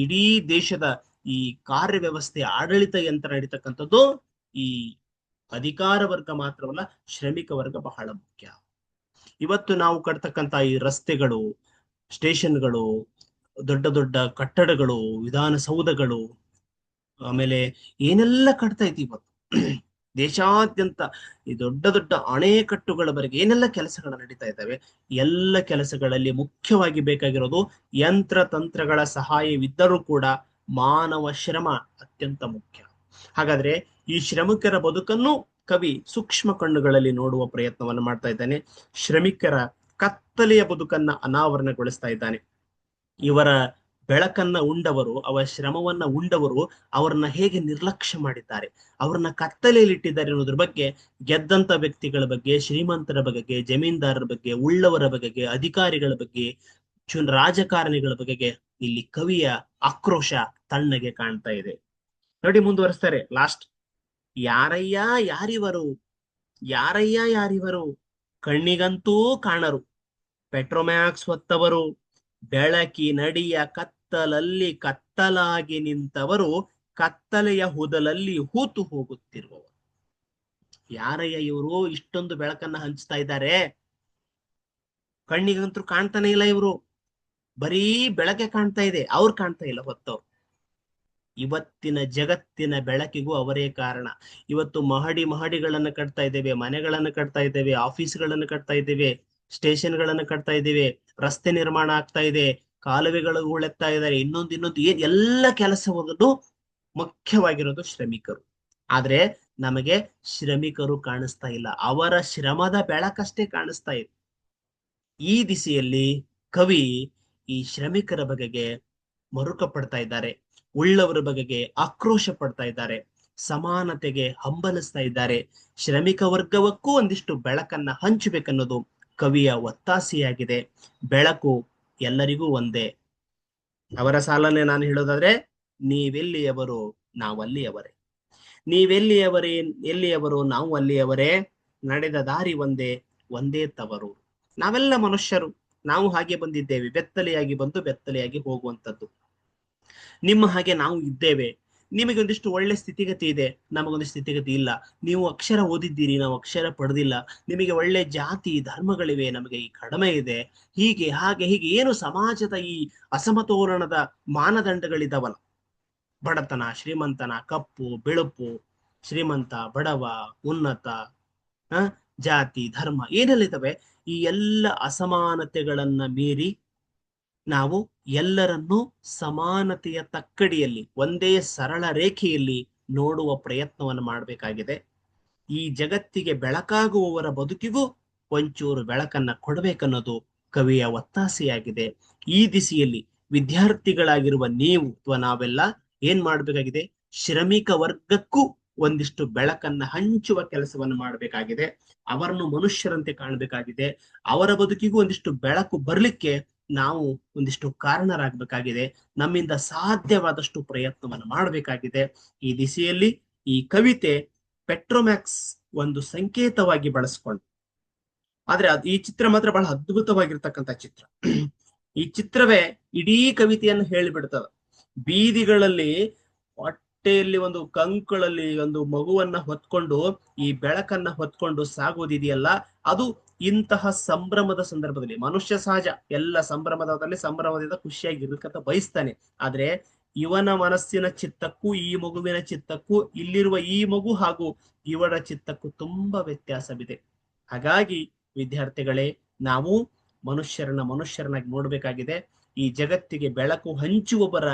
ಇಡೀ ದೇಶದ ಈ ಕಾರ್ಯ ವ್ಯವಸ್ಥೆ ಆಡಳಿತ ಯಂತ್ರ ನಡೀತಕ್ಕಂಥದ್ದು ಈ ಅಧಿಕಾರ ವರ್ಗ ಮಾತ್ರವಲ್ಲ, ಶ್ರಮಿಕ ವರ್ಗ ಬಹಳ ಮುಖ್ಯ. ಇವತ್ತು ನಾವು ಕಟ್ತಕ್ಕಂತ ಈ ರಸ್ತೆಗಳು, ಸ್ಟೇಷನ್ಗಳು, ದೊಡ್ಡ ದೊಡ್ಡ ಕಟ್ಟಡಗಳು, ವಿಧಾನಸೌಧಗಳು, ಆಮೇಲೆ ಏನೆಲ್ಲ ಕಟ್ತಾ ಇತ್ತು ಇವತ್ತು? ದೇಶಾದ್ಯಂತ ಈ ದೊಡ್ಡ ದೊಡ್ಡ ಅಣೆಕಟ್ಟುಗಳವರೆಗೆ ಏನೆಲ್ಲ ಕೆಲಸಗಳು ನಡೀತಾ ಇದ್ದಾವೆ, ಎಲ್ಲ ಕೆಲಸಗಳಲ್ಲಿ ಮುಖ್ಯವಾಗಿ ಬೇಕಾಗಿರೋದು ಯಂತ್ರ ತಂತ್ರಗಳ ಸಹಾಯವಿದ್ದರೂ ಕೂಡ ಮಾನವ ಶ್ರಮ ಅತ್ಯಂತ ಮುಖ್ಯ. ಹಾಗಾದ್ರೆ ಈ ಶ್ರಮಿಕರ ಬದುಕನ್ನು ಕವಿ ಸೂಕ್ಷ್ಮ ಕಣ್ಣುಗಳಲ್ಲಿ ನೋಡುವ ಪ್ರಯತ್ನವನ್ನು ಮಾಡ್ತಾ ಇದ್ದಾನೆ. ಶ್ರಮಿಕರ ಕತ್ತಲೆಯ ಬದುಕನ್ನ ಅನಾವರಣಗೊಳಿಸ್ತಾ ಇದ್ದಾನೆ. ಇವರ ಬೆಳಕನ್ನ ಉಂಡವರು, ಅವರ ಶ್ರಮವನ್ನ ಉಂಡವರು ಅವರನ್ನ ಹೇಗೆ ನಿರ್ಲಕ್ಷ್ಯ ಮಾಡಿದ್ದಾರೆ, ಅವ್ರನ್ನ ಕತ್ತಲೆಯಲ್ಲಿಟ್ಟಿದ್ದಾರೆ ಅನ್ನೋದ್ರ ಬಗ್ಗೆ ಗೆದ್ದಂತ ವ್ಯಕ್ತಿಗಳ ಬಗ್ಗೆ, ಶ್ರೀಮಂತರ ಬಗ್ಗೆ, ಜಮೀನ್ದಾರರ ಬಗ್ಗೆ, ಉಳ್ಳವರ ಬಗೆಗೆ, ಅಧಿಕಾರಿಗಳ ಬಗ್ಗೆ ಚುನ್ ರಾಜಕಾರಣಿಗಳ ಬಗೆಗೆ ಇಲ್ಲಿ ಕವಿಯ ಆಕ್ರೋಶ ತಣ್ಣಗೆ ಕಾಣ್ತಾ ಇದೆ. ನೋಡಿ ಮುಂದುವರಿಸ್ತಾರೆ. ಲಾಸ್ಟ್. ಯಾರಯ್ಯ ಯಾರಿವರು? ಯಾರಯ್ಯ ಯಾರಿವರು? ಕಣ್ಣಿಗಂತೂ ಕಾಣರು. ಪೆಟ್ರೋಮ್ಯಾಕ್ಸ್ ಹೊತ್ತವರು. ಬೆಳಕಿ ನಡಿಯ ಕತ್ತಲಲ್ಲಿ ಕತ್ತಲಾಗಿ ನಿಂತವರು ಕತ್ತಲೆಯ ಹುದಲಲ್ಲಿ ಹೂತು ಹೋಗುತ್ತಿರುವವರು. ಯಾರಯ್ಯ ಇವರು? ಇಷ್ಟೊಂದು ಬೆಳಕನ್ನ ಹಂಚ್ತಾ ಇದ್ದಾರೆ. ಕಣ್ಣಿಗಂತೂ ಕಾಣ್ತಾನೆ ಇಲ್ಲ ಇವರು. ಬರೀ ಬೆಳಕೆ ಕಾಣ್ತಾ ಇದೆ. ಅವ್ರು ಕಾಣ್ತಾ ಇಲ್ಲ ಹೊತ್ತವ್ರು ಇವತ್ತಿನ ಜಗತ್ತಿನ ಬೆಳಕಿಗೂ ಅವರೇ ಕಾರಣ. ಇವತ್ತು ಮಹಡಿ ಮಹಡಿಗಳನ್ನು ಕಟ್ತಾ ಇದ್ದೇವೆ, ಮನೆಗಳನ್ನು ಕಟ್ತಾ ಇದ್ದೇವೆ, ಆಫೀಸ್ಗಳನ್ನು ಕಟ್ತಾ ಇದ್ದೇವೆ, ಸ್ಟೇಷನ್ಗಳನ್ನು ಕಟ್ತಾ ಇದ್ದೇವೆ, ರಸ್ತೆ ನಿರ್ಮಾಣ ಆಗ್ತಾ ಇದೆ. ಕಾಲುವೆಗಳು ಉಳೆತ್ತಾ ಇದ್ದಾರೆ, ಇನ್ನೊಂದು ಇನ್ನೊಂದು ಏನ್ ಎಲ್ಲ ಕೆಲಸವನ್ನು ಮುಖ್ಯವಾಗಿರೋದು ಶ್ರಮಿಕರು. ಆದ್ರೆ ನಮಗೆ ಶ್ರಮಿಕರು ಕಾಣಿಸ್ತಾ ಇಲ್ಲ. ಅವರ ಶ್ರಮದ ಬೆಳಕಷ್ಟೇ ಕಾಣಿಸ್ತಾ ಇದೆ ಈ ದಿಸೆಯಲ್ಲಿ ಕವಿ ಈ ಶ್ರಮಿಕರ ಬಗೆಗೆ ಮರುಕ ಪಡ್ತಾ ಇದ್ದಾರೆ. ಉಳ್ಳವರ ಬಗೆಗೆ ಆಕ್ರೋಶ ಪಡ್ತಾ ಇದ್ದಾರೆ. ಸಮಾನತೆಗೆ ಹಂಬಲಿಸ್ತಾ ಇದ್ದಾರೆ. ಶ್ರಮಿಕ ವರ್ಗವಕ್ಕೂ ಒಂದಿಷ್ಟು ಬೆಳಕನ್ನ ಹಂಚಬೇಕನ್ನೋದು ಕವಿಯ ಒತ್ತಾಸೆಯಾಗಿದೆ. ಬೆಳಕು ಎಲ್ಲರಿಗೂ ಒಂದೇ. ಅವರ ಸಾಲನೆ ನಾನು ಹೇಳೋದಾದ್ರೆ, ನೀವೆಲ್ಲಿಯವರು ನಾವಲ್ಲಿಯವರೇ ನೀವೆಲ್ಲಿಯವರೇ, ಎಲ್ಲಿಯವರು, ನಾವು ಅಲ್ಲಿಯವರೇ. ನಡೆದ ದಾರಿ ಒಂದೇ ಒಂದೇ ತವರು. ನಾವೆಲ್ಲ ಮನುಷ್ಯರು. ನಾವು ಹಾಗೆ ಬಂದಿದ್ದೇವೆ. ಬೆತ್ತಲೆಯಾಗಿ ಬಂದು ಬೆತ್ತಲೆಯಾಗಿ ಹೋಗುವಂಥದ್ದು. ನಿಮ್ಮ ಹಾಗೆ ನಾವು ಇದ್ದೇವೆ. ನಿಮಗೆ ಒಂದಿಷ್ಟು ಒಳ್ಳೆ ಸ್ಥಿತಿಗತಿ ಇದೆ. ನಮಗೊಂದು ಸ್ಥಿತಿಗತಿ ಇಲ್ಲ. ನೀವು ಅಕ್ಷರ ಓದಿದ್ದೀರಿ, ನಾವು ಅಕ್ಷರ ಪಡೆದಿಲ್ಲ. ನಿಮಗೆ ಒಳ್ಳೆ ಜಾತಿ, ಧರ್ಮಗಳಿವೆ, ನಮಗೆ ಈ ಕಡಿಮೆ ಇದೆ. ಹೀಗೆ, ಹಾಗೆ, ಹೀಗೆ, ಏನು ಸಮಾಜದ ಈ ಅಸಮತೋಲನದ ಮಾನದಂಡಗಳಿದಾವಲ್ಲ. ಬಡತನ, ಶ್ರೀಮಂತನ, ಕಪ್ಪು, ಬಿಳುಪು, ಶ್ರೀಮಂತ, ಬಡವ, ಉನ್ನತ ಜಾತಿ, ಧರ್ಮ, ಏನೆಲ್ಲ ಈ ಎಲ್ಲ ಅಸಮಾನತೆಗಳನ್ನ ಮೀರಿ ನಾವು ಎಲ್ಲರನ್ನೂ ಸಮಾನತೆಯ ತಕ್ಕಡಿಯಲ್ಲಿ, ಒಂದೇ ಸರಳ ರೇಖೆಯಲ್ಲಿ ನೋಡುವ ಪ್ರಯತ್ನವನ್ನು ಮಾಡಬೇಕಾಗಿದೆ. ಈ ಜಗತ್ತಿಗೆ ಬೆಳಕಾಗುವವರ ಬದುಕಿಗೂ ಒಂಚೂರು ಬೆಳಕನ್ನ ಕೊಡಬೇಕನ್ನೋದು ಕವಿಯ ಒತ್ತಾಸೆಯಾಗಿದೆ. ಈ ದಿಸೆಯಲ್ಲಿ ವಿದ್ಯಾರ್ಥಿಗಳಾಗಿರುವ ನೀವು ಅಥವಾ ನಾವೆಲ್ಲ ಏನ್ ಮಾಡ್ಬೇಕಾಗಿದೆ? ಶ್ರಮಿಕ ವರ್ಗಕ್ಕೂ ಒಂದಿಷ್ಟು ಬೆಳಕನ್ನ ಹಂಚುವ ಕೆಲಸವನ್ನು ಮಾಡಬೇಕಾಗಿದೆ. ಅವರನ್ನು ಮನುಷ್ಯರಂತೆ ಕಾಣಬೇಕಾಗಿದೆ. ಅವರ ಬದುಕಿಗೂ ಒಂದಿಷ್ಟು ಬೆಳಕು ಬರ್ಲಿಕ್ಕೆ ನಾವು ಒಂದಿಷ್ಟು ಕಾರಣರಾಗಬೇಕಾಗಿದೆ. ನಮ್ಮಿಂದ ಸಾಧ್ಯವಾದಷ್ಟು ಪ್ರಯತ್ನವನ್ನು ಮಾಡಬೇಕಾಗಿದೆ. ಈ ದಿಸೆಯಲ್ಲಿ ಈ ಕವಿತೆ ಪೆಟ್ರೋಮ್ಯಾಕ್ಸ್ ಒಂದು ಸಂಕೇತವಾಗಿ ಬಳಸ್ಕೊಂಡು ಆದ್ರೆ ಅದು ಈ ಚಿತ್ರ ಮಾತ್ರ ಬಹಳ ಅದ್ಭುತವಾಗಿರ್ತಕ್ಕಂಥ ಚಿತ್ರ. ಈ ಚಿತ್ರವೇ ಇಡೀ ಕವಿತೆಯನ್ನು ಹೇಳಿಬಿಡ್ತದ. ಬೀದಿಗಳಲ್ಲಿ ಹೊಟ್ಟೆಯಲ್ಲಿ ಒಂದು ಕಂಕುಳಲ್ಲಿ ಒಂದು ಮಗುವನ್ನ ಹೊತ್ಕೊಂಡು ಈ ಬೆಳಕನ್ನ ಹೊತ್ಕೊಂಡು ಸಾಗೋದಿದೆಯಲ್ಲ, ಅದು ಇಂತಹ ಸಂಭ್ರಮದ ಸಂದರ್ಭದಲ್ಲಿ ಮನುಷ್ಯ ಸಹಜ ಎಲ್ಲ ಸಂಭ್ರಮದಲ್ಲಿ ಸಂಭ್ರಮದಿಂದ ಖುಷಿಯಾಗಿ ಇರ್ಬೇಕಂತ ಬಯಸ್ತಾನೆ. ಆದ್ರೆ ಇವನ ಮನಸ್ಸಿನ ಚಿತ್ತಕ್ಕೂ ಈ ಮಗುವಿನ ಚಿತ್ತಕ್ಕೂ ಇಲ್ಲಿರುವ ಈ ಮಗು ಹಾಗೂ ಇವರ ಚಿತ್ತಕ್ಕೂ ತುಂಬಾ ವ್ಯತ್ಯಾಸವಿದೆ. ಹಾಗಾಗಿ ವಿದ್ಯಾರ್ಥಿಗಳೇ, ನಾವು ಮನುಷ್ಯರನ್ನ ಮನುಷ್ಯರನ್ನಾಗಿ ನೋಡ್ಬೇಕಾಗಿದೆ. ಈ ಜಗತ್ತಿಗೆ ಬೆಳಕು ಹಂಚುವವರ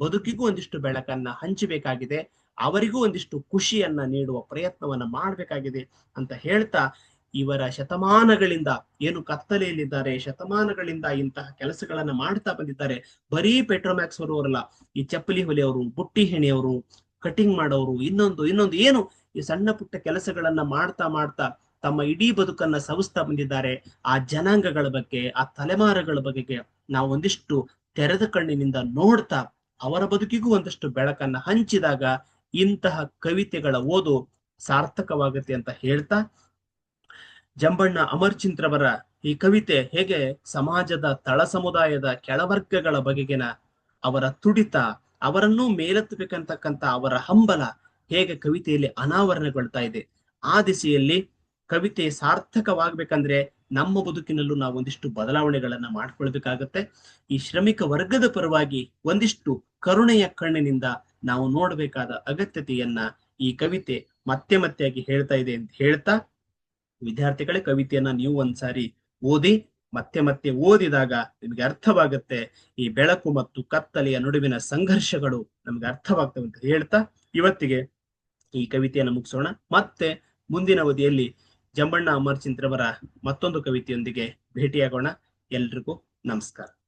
ಬದುಕಿಗೂ ಒಂದಿಷ್ಟು ಬೆಳಕನ್ನ ಹಂಚಬೇಕಾಗಿದೆ. ಅವರಿಗೂ ಒಂದಿಷ್ಟು ಖುಷಿಯನ್ನ ನೀಡುವ ಪ್ರಯತ್ನವನ್ನ ಮಾಡಬೇಕಾಗಿದೆ ಅಂತ ಹೇಳ್ತಾ ಇವರ ಶತಮಾನಗಳಿಂದ ಏನು ಕತ್ತಲೆಯಲ್ಲಿದ್ದಾರೆ, ಶತಮಾನಗಳಿಂದ ಇಂತಹ ಕೆಲಸಗಳನ್ನ ಮಾಡ್ತಾ ಬಂದಿದ್ದಾರೆ. ಬರೀ ಪೆಟ್ರೋಮ್ಯಾಕ್ಸ್ ಬರುವವರಲ್ಲ ಈ ಚಪ್ಪಲಿ ಹೊಲಿಯವರು ಬುಟ್ಟಿ ಹೆಣೆಯವರು ಕಟಿಂಗ್ ಮಾಡೋರು, ಇನ್ನೊಂದು ಇನ್ನೊಂದು ಏನು ಈ ಸಣ್ಣ ಪುಟ್ಟ ಕೆಲಸಗಳನ್ನ ಮಾಡ್ತಾ ಮಾಡ್ತಾ ತಮ್ಮ ಇಡೀ ಬದುಕನ್ನ ಸವಿಸ್ತಾ ಬಂದಿದ್ದಾರೆ. ಆ ಜನಾಂಗಗಳ ಬಗ್ಗೆ, ಆ ತಲೆಮಾರುಗಳ ಬಗೆಗೆ ನಾವು ಒಂದಿಷ್ಟು ತೆರೆದ ಕಣ್ಣಿನಿಂದ ನೋಡ್ತಾ ಅವರ ಬದುಕಿಗೂ ಒಂದಷ್ಟು ಬೆಳಕನ್ನ ಹಂಚಿದಾಗ ಇಂತಹ ಕವಿತೆಗಳ ಓದು ಸಾರ್ಥಕವಾಗುತ್ತೆ ಅಂತ ಹೇಳ್ತಾ ಜಂಬಣ್ಣ ಅಮರ್ಚಿಂತ್ರವರ ಈ ಕವಿತೆ ಹೇಗೆ ಸಮಾಜದ ತಳ ಸಮುದಾಯದ ಕೆಳವರ್ಗಗಳ ಬಗೆಗಿನ ಅವರ ತುಡಿತ, ಅವರನ್ನೂ ಮೇಲೆತ್ತಬೇಕಂತಕ್ಕಂಥ ಅವರ ಹಂಬಲ ಹೇಗೆ ಕವಿತೆಯಲ್ಲಿ ಅನಾವರಣಗೊಳ್ತಾ ಇದೆ. ಆ ದಿಸೆಯಲ್ಲಿ ಕವಿತೆ ಸಾರ್ಥಕವಾಗಬೇಕಂದ್ರೆ ನಮ್ಮ ಬದುಕಿನಲ್ಲೂ ನಾವು ಒಂದಿಷ್ಟು ಬದಲಾವಣೆಗಳನ್ನ ಮಾಡ್ಕೊಳ್ಬೇಕಾಗತ್ತೆ ಈ ಶ್ರಮಿಕ ವರ್ಗದ ಪರವಾಗಿ ಒಂದಿಷ್ಟು ಕರುಣೆಯ ಕಣ್ಣಿನಿಂದ ನಾವು ನೋಡಬೇಕಾದ ಅಗತ್ಯತೆಯನ್ನ ಈ ಕವಿತೆ ಮತ್ತೆ ಮತ್ತೆ ಆಗಿ ಹೇಳ್ತಾ ಇದೆ ಅಂತ ಹೇಳ್ತಾ ವಿದ್ಯಾರ್ಥಿಗಳೇ ಕವಿತೆಯನ್ನ ನೀವು ಒಂದ್ಸಾರಿ ಓದಿ, ಮತ್ತೆ ಮತ್ತೆ ಓದಿದಾಗ ನಿಮಗೆ ಅರ್ಥವಾಗುತ್ತೆ. ಈ ಬೆಳಕು ಮತ್ತು ಕತ್ತಲೆಯ ನಡುವಿನ ಸಂಘರ್ಷಗಳು ನಮ್ಗೆ ಅರ್ಥವಾಗ್ತವೆ ಅಂತ ಹೇಳ್ತಾ ಇವತ್ತಿಗೆ ಈ ಕವಿತೆಯನ್ನು ಮುಗಿಸೋಣ. ಮತ್ತೆ ಮುಂದಿನ ಅವಧಿಯಲ್ಲಿ ಜಂಬಣ್ಣ ಅಮರ್ಚಿಂತ್ರವರ ಮತ್ತೊಂದು ಕವಿತೆಯೊಂದಿಗೆ ಭೇಟಿಯಾಗೋಣ. ಎಲ್ರಿಗೂ ನಮಸ್ಕಾರ.